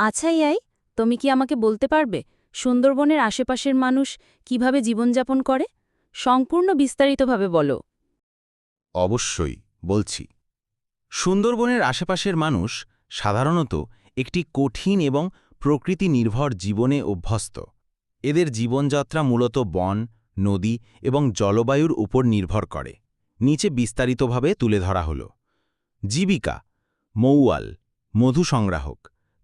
আচ্ছা ইয়াই তুমি কি আমাকে বলতে পারবে সুন্দরবনের আশেপাশের মানুষ কীভাবে জীবনযাপন করে? সম্পূর্ণ বিস্তারিতভাবে বলো। অবশ্যই, বলছি। সুন্দরবনের আশেপাশের মানুষ সাধারণত একটি কঠিন এবং প্রকৃতি নির্ভর জীবনে অভ্যস্ত। এদের জীবনযাত্রা মূলত বন, নদী এবং জলবায়ুর উপর নির্ভর করে। নিচে বিস্তারিতভাবে তুলে ধরা হল। জীবিকা, মৌয়াল মধু সংগ্রাহক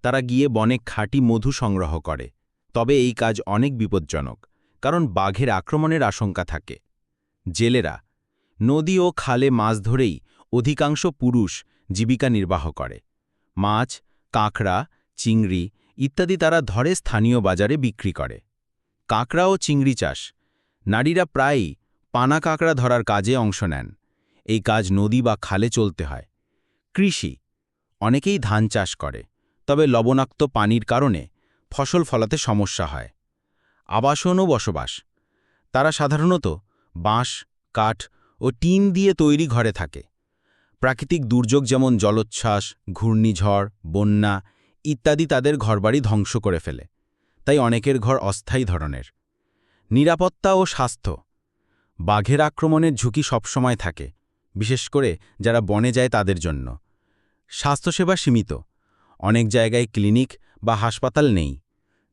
তারা গিয়ে বনে খাঁটি মধু সংগ্রহ করে। তবে এই কাজ অনেক বিপজ্জনক, কারণ বাঘের আক্রমণের আশঙ্কা থাকে। জেলেরা, নদী ও খালে মাছ ধরেই অধিকাংশ পুরুষ জীবিকা নির্বাহ করে। মাছ, কাঁকড়া, চিংড়ি ইত্যাদি তারা ধরে স্থানীয় বাজারে বিক্রি করে। কাঁকড়া ও চিংড়ি চাষ, নারীরা প্রায়ই পানা কাঁকড়া ধরার কাজে অংশ নেন। এই কাজ নদী বা খালে চলতে হয়। কৃষি, অনেকেই ধান চাষ করে। তবে লবণাক্ত পানির কারণে ফসল ফলাতে সমস্যা হয়। আবাসন ও বসবাস। তারা সাধারণত বাঁশ, কাঠ ও টিন দিয়ে তৈরি ঘরে থাকে। প্রাকৃতিক দুর্যোগ যেমন জলোচ্ছ্বাস, ঘূর্ণিঝড়, বন্যা ইত্যাদি তাদের ঘরবাড়ি ধ্বংস করে ফেলে। তাই অনেকের ঘর অস্থায়ী ধরনের। নিরাপত্তা ও স্বাস্থ্য। বাঘের আক্রমণের ঝুঁকি সবসময় থাকে, বিশেষ করে যারা বনে যায় তাদের জন্য। স্বাস্থ্যসেবা সীমিত। অনেক জায়গায় ক্লিনিক বা হাসপাতাল নেই।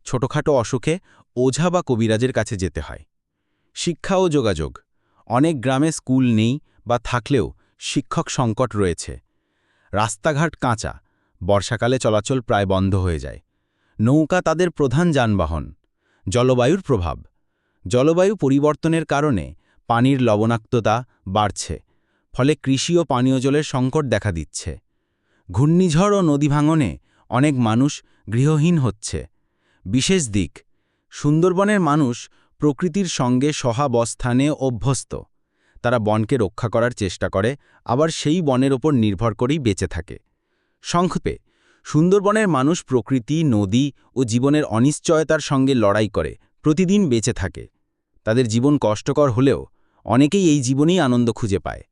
ছোটখাটো অসুখে ওঝা বা কবিরাজের কাছে যেতে হয়। শিক্ষা ও যোগাযোগ। অনেক গ্রামে স্কুল নেই বা থাকলেও শিক্ষক সংকট রয়েছে। রাস্তাঘাট কাঁচা। বর্ষাকালে চলাচল প্রায় বন্ধ হয়ে যায়। নৌকা তাদের প্রধান যানবাহন। জলবায়ুর প্রভাব। জলবায়ু পরিবর্তনের কারণে পানির লবণাক্ততা বাড়ছে। ফলে কৃষি ও পানীয় জলের সংকট দেখা দিচ্ছে। ঘূর্ণিঝড় ও নদী ভাঙনে অনেক মানুষ গৃহহীন হচ্ছে। বিশেষ দিক, সুন্দরবনের মানুষ প্রকৃতির সঙ্গে সহাবস্থানে অভ্যস্ত। তারা বনকে রক্ষা করার চেষ্টা করে, আবার সেই বনের ওপর নির্ভর করেই বেঁচে থাকে। সংক্ষেপে, সুন্দরবনের মানুষ প্রকৃতি, নদী ও জীবনের অনিশ্চয়তার সঙ্গে লড়াই করে, প্রতিদিন বেঁচে থাকে। তাদের জীবন কষ্টকর হলেও অনেকেই এই জীবনেই আনন্দ খুঁজে পায়।